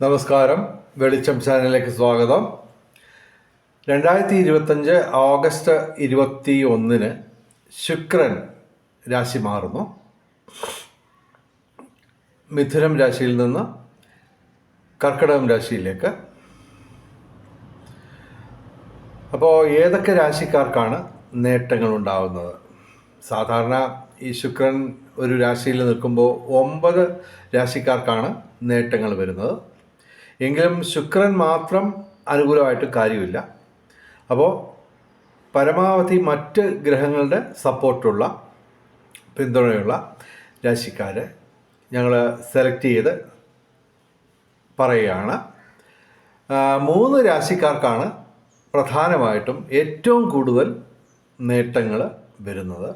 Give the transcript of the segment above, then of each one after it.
നമസ്കാരം. വെളിച്ചം ചാനലിലേക്ക് സ്വാഗതം. രണ്ടായിരത്തി ഇരുപത്തഞ്ച് ഓഗസ്റ്റ് ഇരുപത്തി ഒന്നിന് ശുക്രൻ രാശി മാറുന്നു. മിഥുനം രാശിയിൽ നിന്ന് കർക്കിടകം രാശിയിലേക്ക്. അപ്പോൾ ഏതൊക്കെ രാശിക്കാർക്കാണ് നേട്ടങ്ങൾ ഉണ്ടാകുന്നത് സാധാരണ ഈ ശുക്രൻ ഒരു രാശിയിൽ നിൽക്കുമ്പോൾ ഒമ്പത് രാശിക്കാർക്കാണ് നേട്ടങ്ങൾ വരുന്നത്. എങ്കിലും ശുക്രൻ മാത്രം അനുകൂലമായിട്ട് കാര്യമില്ല. അപ്പോൾ പരമാവധി മറ്റ് ഗ്രഹങ്ങളുടെ സപ്പോർട്ടുള്ള പിന്തുണയുള്ള രാശിക്കാരെ ഞങ്ങൾ സെലക്ട് ചെയ്ത് പറയുകയാണ്. മൂന്ന് രാശിക്കാർക്കാണ് പ്രധാനമായിട്ടും ഏറ്റവും കൂടുതൽ നേട്ടങ്ങൾ വരുന്നത്.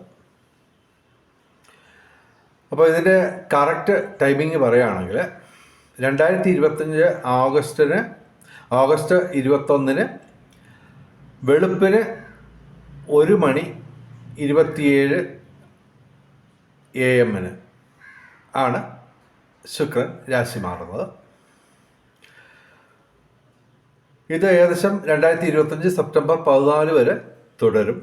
അപ്പോൾ ഇതിന്റെ കറക്റ്റ് ടൈമിംഗ് പറയുകയാണെങ്കിൽ രണ്ടായിരത്തി ഇരുപത്തഞ്ച് ഓഗസ്റ്റിന് ഓഗസ്റ്റ് ഇരുപത്തൊന്നിന് വെളുപ്പിന് ഒരു മണി ഇരുപത്തിയേഴ് എ എമ്മിന് ആണ് ശുക്രൻ രാശി മാറുന്നത്. ഇത് ഏകദേശം രണ്ടായിരത്തി ഇരുപത്തഞ്ച് സെപ്റ്റംബർ പതിനാല് വരെ തുടരും.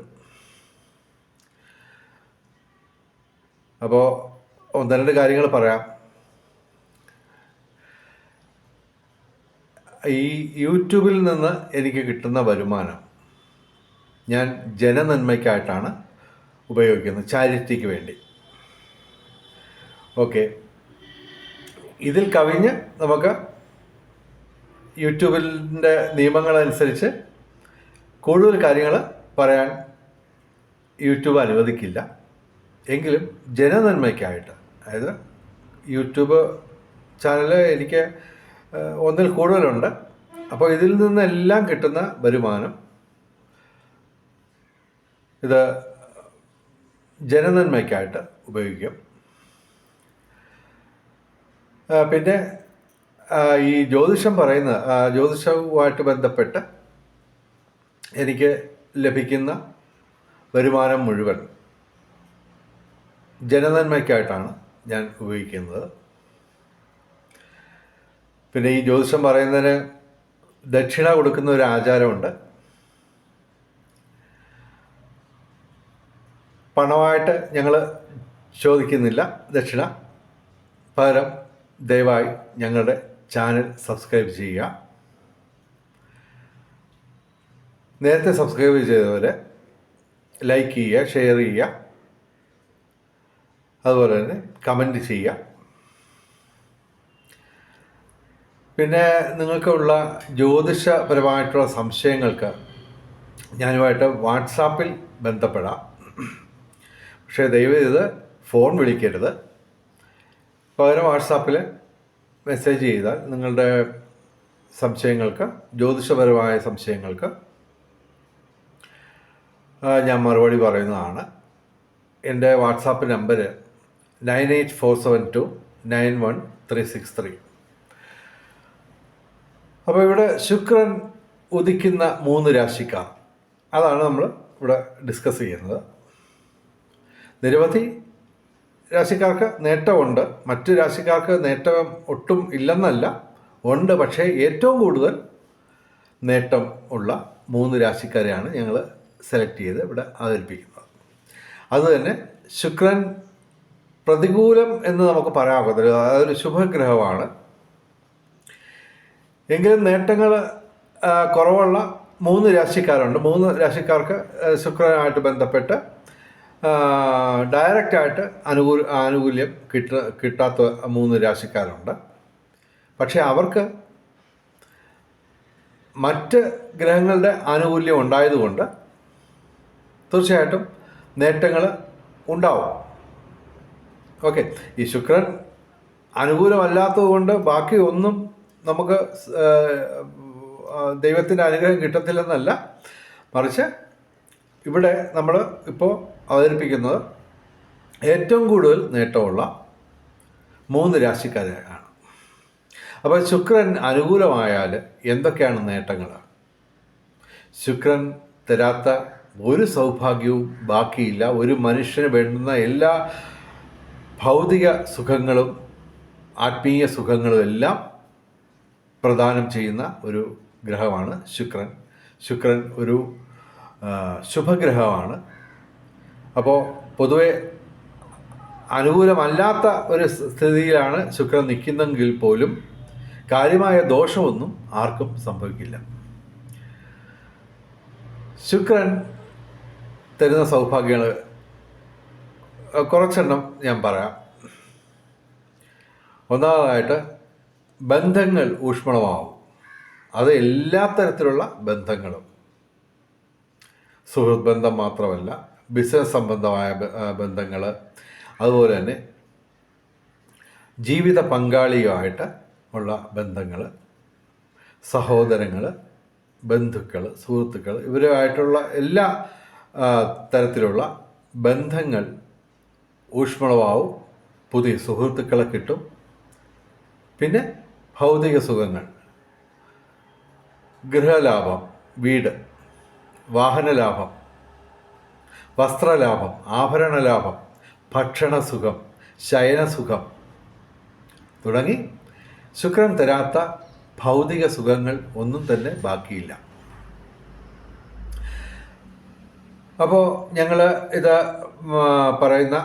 അപ്പോൾ ഒന്ന് രണ്ട് കാര്യങ്ങൾ പറയാം. ഈ യൂട്യൂബിൽ നിന്ന് എനിക്ക് കിട്ടുന്ന വരുമാനം ഞാൻ ജനനന്മയ്ക്കായിട്ടാണ് ഉപയോഗിക്കുന്നത് ചാരിറ്റിക്ക് വേണ്ടി. ഓക്കെ. ഇതിൽ കവിഞ്ഞ് നമുക്ക് യൂട്യൂബിന്റെ നിയമങ്ങളനുസരിച്ച് കൂടുതൽ കാര്യങ്ങൾ പറയാൻ യൂട്യൂബ് അനുവദിക്കില്ല. എങ്കിലും ജനനന്മയ്ക്കായിട്ട് അതായത് യൂട്യൂബ് ചാനൽ എനിക്ക് ഒന്നിൽ കൂടുതലുണ്ട്. അപ്പോൾ ഇതിൽ നിന്നെല്ലാം കിട്ടുന്ന വരുമാനം ഇത് ജനനന്മയ്ക്കായിട്ട് ഉപയോഗിക്കും. പിന്നെ ഈ ജ്യോതിഷം പറയുന്ന ജ്യോതിഷവുമായിട്ട് ബന്ധപ്പെട്ട് എനിക്ക് ലഭിക്കുന്ന വരുമാനം മുഴുവൻ ജനനന്മയ്ക്കായിട്ടാണ് ഞാൻ ഉപയോഗിക്കുന്നത്. പിന്നെ ഈ ജ്യോതിഷം പറയുന്നതിന് ദക്ഷിണ കൊടുക്കുന്ന ഒരു ആചാരമുണ്ട്. പണമായിട്ട് ഞങ്ങൾ ചോദിക്കുന്നില്ല ദക്ഷിണ. പകരം ദയവായി ഞങ്ങളുടെ ചാനൽ സബ്സ്ക്രൈബ് ചെയ്യുക. നേരത്തെ സബ്സ്ക്രൈബ് ചെയ്തവരെ ലൈക്ക് ചെയ്യുക ഷെയർ ചെയ്യുക. അതുപോലെ തന്നെ കമന്റ് ചെയ്യുക. പിന്നെ നിങ്ങൾക്കുള്ള ജ്യോതിഷപരമായിട്ടുള്ള സംശയങ്ങൾക്ക് ഞാനുമായിട്ട് വാട്സാപ്പിൽ ബന്ധപ്പെടാം. പക്ഷേ ദയവ് ചെയ്ത് ഫോൺ വിളിക്കരുത്. പകരം വാട്സാപ്പിൽ മെസ്സേജ് ചെയ്താൽ നിങ്ങളുടെ സംശയങ്ങൾക്ക് ജ്യോതിഷപരമായ സംശയങ്ങൾക്ക് ഞാൻ മറുപടി പറയുന്നതാണ്. എന്റെ WhatsApp number nine eight four seven two nine one three six three. അപ്പോൾ ഇവിടെ ശുക്രൻ ഉദിക്കുന്ന മൂന്ന് രാശിക്കാർ. അതാണ് നമ്മൾ ഇവിടെ ഡിസ്കസ് ചെയ്യുന്നത്. നിരവധി രാശിക്കാർക്ക് നേട്ടമുണ്ട് മറ്റു രാശിക്കാർക്ക് നേട്ടം ഒട്ടും ഇല്ലെന്നല്ല. ഉണ്ട് പക്ഷേ ഏറ്റവും കൂടുതൽ നേട്ടം ഉള്ള മൂന്ന് രാശിക്കാരെയാണ് ഞങ്ങൾ സെലക്ട് ചെയ്ത് ഇവിടെ അവതരിപ്പിക്കുന്നത്. അതുതന്നെ ശുക്രൻ പ്രതികൂലം എന്ന് നമുക്ക് പറയാൻ പറ്റില്ല. അതൊരു ശുഭഗ്രഹമാണ്. എങ്കിലും നേട്ടങ്ങൾ കുറവുള്ള മൂന്ന് രാശിക്കാരുണ്ട്. മൂന്ന് രാശിക്കാർക്ക് ശുക്രനായിട്ട് ബന്ധപ്പെട്ട് ഡയറക്റ്റായിട്ട് അനുകൂല ആനുകൂല്യം കിട്ട കിട്ടാത്ത മൂന്ന് രാശിക്കാരുണ്ട്. പക്ഷേ അവർക്ക് മറ്റ് ഗ്രഹങ്ങളുടെ ആനുകൂല്യം ഉണ്ടായതുകൊണ്ട് തീർച്ചയായിട്ടും നേട്ടങ്ങൾ ഉണ്ടാവും. ഓക്കെ. ഈ ശുക്രൻ അനുകൂലമല്ലാത്തതുകൊണ്ട് ബാക്കി ഒന്നും നമുക്ക് ദൈവത്തിന്റെ അനുഗ്രഹം കിട്ടത്തില്ലെന്നല്ല. മറിച്ച് ഇവിടെ നമ്മൾ ഇപ്പോൾ അവതരിപ്പിക്കുന്നത് ഏറ്റവും കൂടുതൽ നേട്ടമുള്ള മൂന്ന് രാശിക്കാരെയാണ് അപ്പോൾ ശുക്രൻ അനുകൂലമായാൽ എന്തൊക്കെയാണ് നേട്ടങ്ങൾ ശുക്രൻ തരാത്ത ഒരു സൗഭാഗ്യവും ബാക്കിയില്ല. ഒരു മനുഷ്യന് വേണ്ടുന്ന എല്ലാ ഭൗതിക സുഖങ്ങളും ആത്മീയ സുഖങ്ങളും എല്ലാം പ്രദാനം ചെയ്യുന്ന ഒരു ഗ്രഹമാണ് ശുക്രൻ. ശുക്രൻ ഒരു ശുഭഗ്രഹമാണ്. അപ്പോൾ പൊതുവെ അനുകൂലമല്ലാത്ത ഒരു സ്ഥിതിയിലാണ് ശുക്രൻ നിൽക്കുന്നെങ്കിൽ പോലും കാര്യമായ ദോഷമൊന്നും ആർക്കും സംഭവിക്കില്ല. ശുക്രൻ തരുന്ന സൗഭാഗ്യങ്ങൾ കുറച്ചെണ്ണം ഞാൻ പറയാം. ഒന്നാമതായിട്ട് ബന്ധങ്ങൾ ഊഷ്മളമാവും. അത് എല്ലാ തരത്തിലുള്ള ബന്ധങ്ങളും. സുഹൃത്ത് ബന്ധം മാത്രമല്ല ബിസിനസ് സംബന്ധമായ ബന്ധങ്ങൾ അതുപോലെ തന്നെ ജീവിത പങ്കാളിയുമായിട്ട് ഉള്ള ബന്ധങ്ങൾ സഹോദരങ്ങൾ ബന്ധുക്കൾ സുഹൃത്തുക്കൾ ഇവരുമായിട്ടുള്ള എല്ലാ തരത്തിലുള്ള ബന്ധങ്ങൾ ഊഷ്മളമാവും. പുതിയ സുഹൃത്തുക്കളെ കിട്ടും. പിന്നെ ഭൗതിക സുഖങ്ങൾ ഗൃഹലാഭം വീട് വാഹനലാഭം വസ്ത്രലാഭം ആഭരണലാഭം ഭക്ഷണസുഖം ശയനസുഖം തുടങ്ങി ശുക്രൻ തരാത്ത ഭൗതിക സുഖങ്ങൾ ഒന്നും തന്നെ ബാക്കിയില്ല. അപ്പോൾ ഞങ്ങൾ ഇത് പറയുന്ന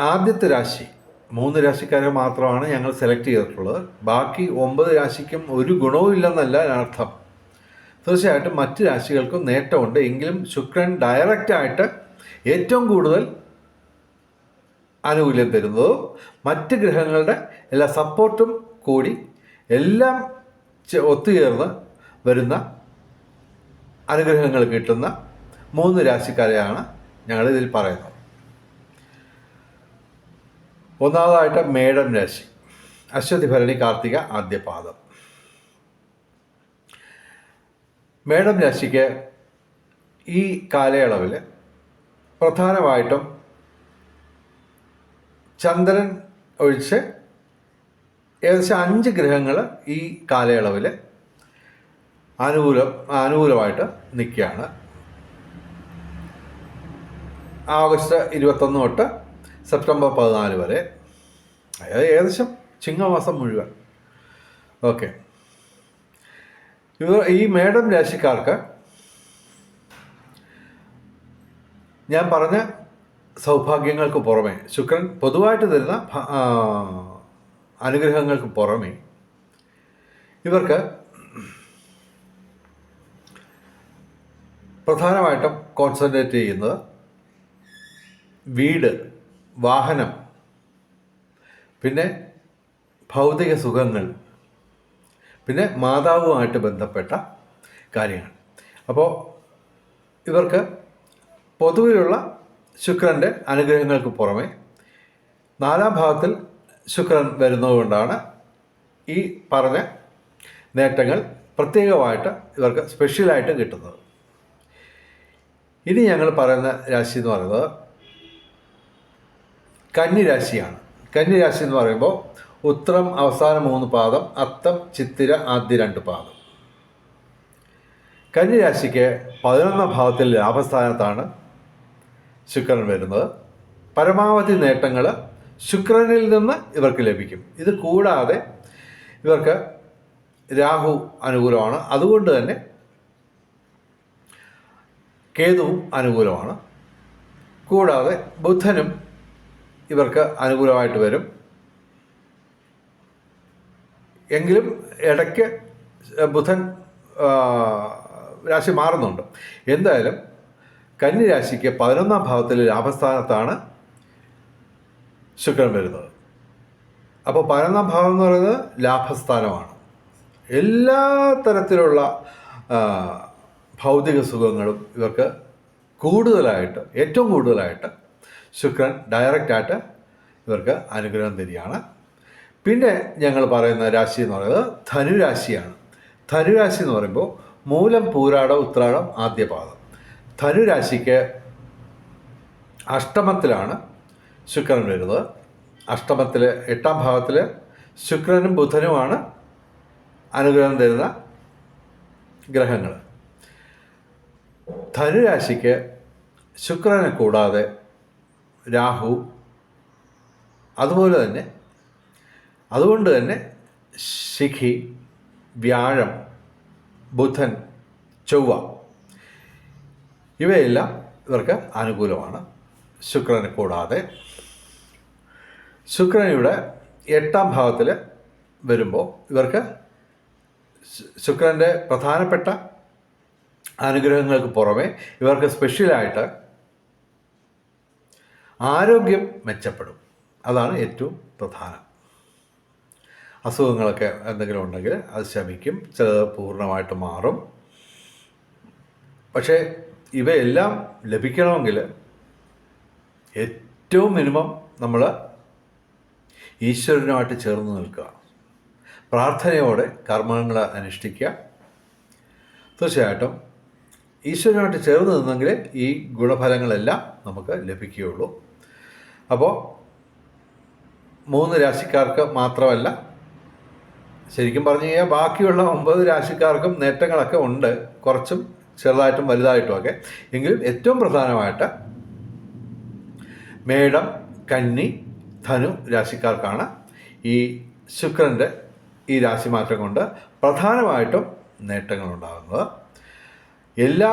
ആദ്യത്തെ രാശി മൂന്ന് രാശിക്കാരെ മാത്രമാണ് ഞങ്ങൾ സെലക്ട് ചെയ്തിട്ടുള്ളത്. ബാക്കി ഒമ്പത് രാശിക്കും ഒരു ഗുണവും ഇല്ലെന്നല്ല അർത്ഥം തീർച്ചയായിട്ടും മറ്റ് രാശികൾക്കും നേട്ടമുണ്ട്. എങ്കിലും ശുക്രൻ ഡയറക്റ്റായിട്ട് ഏറ്റവും കൂടുതൽ ആനുകൂല്യം തരുന്നതും മറ്റ് ഗ്രഹങ്ങളുടെ എല്ലാ സപ്പോർട്ടും കൂടി എല്ലാം ഒത്തുചേർന്ന് വരുന്ന അനുഗ്രഹങ്ങൾ കിട്ടുന്ന മൂന്ന് രാശിക്കാരെയാണ് ഞങ്ങളിതിൽ പറയുന്നത്. ഒന്നാമതായിട്ട് മേടം രാശി. അശ്വതി ഭരണി കാർത്തിക ആദ്യപാദം മേടം രാശിക്ക് ഈ കാലയളവിൽ പ്രധാനമായിട്ടും ചന്ദ്രൻ ഒഴിച്ച് ഏകദേശം അഞ്ച് ഗ്രഹങ്ങൾ ഈ കാലയളവിൽ അനുകൂലം അനുകൂലമായിട്ട് നിൽക്കുകയാണ്. ആഗസ്റ്റ് ഇരുപത്തൊന്ന് തൊട്ട് സെപ്റ്റംബർ പതിനാല് വരെ. അതായത് ഏകദേശം ചിങ്ങമാസം മുഴുവൻ. ഓക്കെ. ഇവർ ഈ മേഡം രാശിക്കാർക്ക് ഞാൻ പറഞ്ഞ സൗഭാഗ്യങ്ങൾക്ക് പുറമെ ശുക്രൻ പൊതുവായിട്ട് തരുന്ന അനുഗ്രഹങ്ങൾക്ക് പുറമെ ഇവർക്ക് പ്രധാനമായിട്ടും കോൺസെൻട്രേറ്റ് ചെയ്യുന്നത് വീട് വാഹനം. പിന്നെ ഭൗതിക സുഖങ്ങൾ. പിന്നെ മാതാവുമായിട്ട് ബന്ധപ്പെട്ട കാര്യങ്ങൾ. അപ്പോൾ ഇവർക്ക് പൊതുവിലുള്ള ശുക്രന്റെ അനുഗ്രഹങ്ങൾക്ക് പുറമെ നാലാം ഭാഗത്തിൽ ശുക്രൻ വരുന്നതുകൊണ്ടാണ് ഈ പറഞ്ഞ നേട്ടങ്ങൾ പ്രത്യേകമായിട്ട് ഇവർക്ക് സ്പെഷ്യലായിട്ട് കിട്ടുന്നത്. ഇനി ഞങ്ങൾ പറയുന്ന രാശി എന്ന് പറയുന്നത് കന്നിരാശിയാണ്. കന്നിരാശി എന്ന് പറയുമ്പോൾ ഉത്രം അവസാന മൂന്ന് പാദം അത്തം ചിത്തിര ആദ്യ രണ്ട് പാദം. കന്നിരാശിക്ക് പതിനൊന്നാം ഭാവത്തിൽ ലാഭസ്ഥാനത്താണ് ശുക്രൻ വരുന്നത്. പരമാവധി നേട്ടങ്ങൾ ശുക്രനിൽ നിന്ന് ഇവർക്ക് ലഭിക്കും. ഇത് കൂടാതെ ഇവർക്ക് രാഹു അനുകൂലമാണ്. അതുകൊണ്ട് തന്നെ കേതുവും അനുകൂലമാണ്. കൂടാതെ ബുധനും ഇവർക്ക് അനുകൂലമായിട്ട് വരും. എങ്കിലും ഇടയ്ക്ക് ബുധൻ രാശി മാറുന്നുണ്ട്. എന്തായാലും കന്നി രാശിക്ക് പതിനൊന്നാം ഭാവത്തിൽ ലാഭസ്ഥാനത്താണ് ശുക്രൻ വരുന്നത്. അപ്പോൾ പതിനൊന്നാം ഭാവം എന്ന് പറയുന്നത് ലാഭസ്ഥാനമാണ്. എല്ലാ തരത്തിലുള്ള ഭൗതിക സുഖങ്ങളും ഇവർക്ക് കൂടുതലായിട്ട് ഏറ്റവും കൂടുതലായിട്ട് ശുക്രൻ ഡയറക്റ്റായിട്ട് ഇവർക്ക് അനുഗ്രഹം തരികയാണ്. പിന്നെ ഞങ്ങൾ പറയുന്ന രാശി എന്ന് പറയുന്നത് ധനുരാശിയാണ്. ധനുരാശി എന്ന് പറയുമ്പോൾ മൂലം പൂരാട ഉത്രാടം ആദ്യപാദം. ധനുരാശിക്ക് അഷ്ടമത്തിലാണ് ശുക്രൻ വരുന്നത്. അഷ്ടമത്തിൽ എട്ടാം ഭാവത്തിൽ ശുക്രനും ബുധനുമാണ് അനുഗ്രഹം തരുന്ന ഗ്രഹങ്ങൾ. ധനുരാശിക്ക് ശുക്രനെ കൂടാതെ രാഹു അതുപോലെ തന്നെ അതുകൊണ്ട് തന്നെ ശിഖി വ്യാഴം ബുധൻ ചൊവ്വ ഇവയെല്ലാം ഇവർക്ക് അനുകൂലമാണ്. ശുക്രനെ കൂടാതെ ശുക്രൻ ഇവിടെ എട്ടാം ഭാവത്തിൽ വരുമ്പോൾ ഇവർക്ക് ശുക്രന്റെ പ്രധാനപ്പെട്ട അനുഗ്രഹങ്ങൾക്ക് പുറമെ ഇവർക്ക് സ്പെഷ്യലായിട്ട് ആരോഗ്യം മെച്ചപ്പെടും. അതാണ് ഏറ്റവും പ്രധാനം. അസുഖങ്ങളൊക്കെ എന്തെങ്കിലും ഉണ്ടെങ്കിൽ അത് ശമിക്കും ചിലത് പൂർണമായിട്ട് മാറും. പക്ഷേ ഇവയെല്ലാം ലഭിക്കണമെങ്കിൽ ഏറ്റവും മിനിമം നമ്മൾ ഈശ്വരനുമായിട്ട് ചേർന്ന് നിൽക്കുക. പ്രാർത്ഥനയോടെ കർമ്മങ്ങൾ അനുഷ്ഠിക്കുക. തീർച്ചയായിട്ടും ഈശ്വരനുമായിട്ട് ചേർന്ന് നിന്നെങ്കിൽ ഈ ഗുണഫലങ്ങളെല്ലാം നമുക്ക് ലഭിക്കുകയുള്ളൂ. അപ്പോൾ മൂന്ന് രാശിക്കാർക്ക് മാത്രമല്ല ശരിക്കും പറഞ്ഞു കഴിഞ്ഞാൽ ബാക്കിയുള്ള ഒമ്പത് രാശിക്കാർക്കും നേട്ടങ്ങളൊക്കെ ഉണ്ട് കുറച്ചും ചെറുതായിട്ടും വലുതായിട്ടും ഒക്കെ എങ്കിലും ഏറ്റവും പ്രധാനമായിട്ട് മേടം കന്നി ധനു രാശിക്കാർക്കാണ് ഈ ശുക്രന്റെ ഈ രാശിമാറ്റം കൊണ്ട് പ്രധാനമായിട്ടും നേട്ടങ്ങളുണ്ടാകുന്നത്. എല്ലാ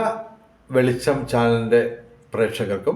വെളിച്ചം ചാനലിന്റെ പ്രേക്ഷകർക്കും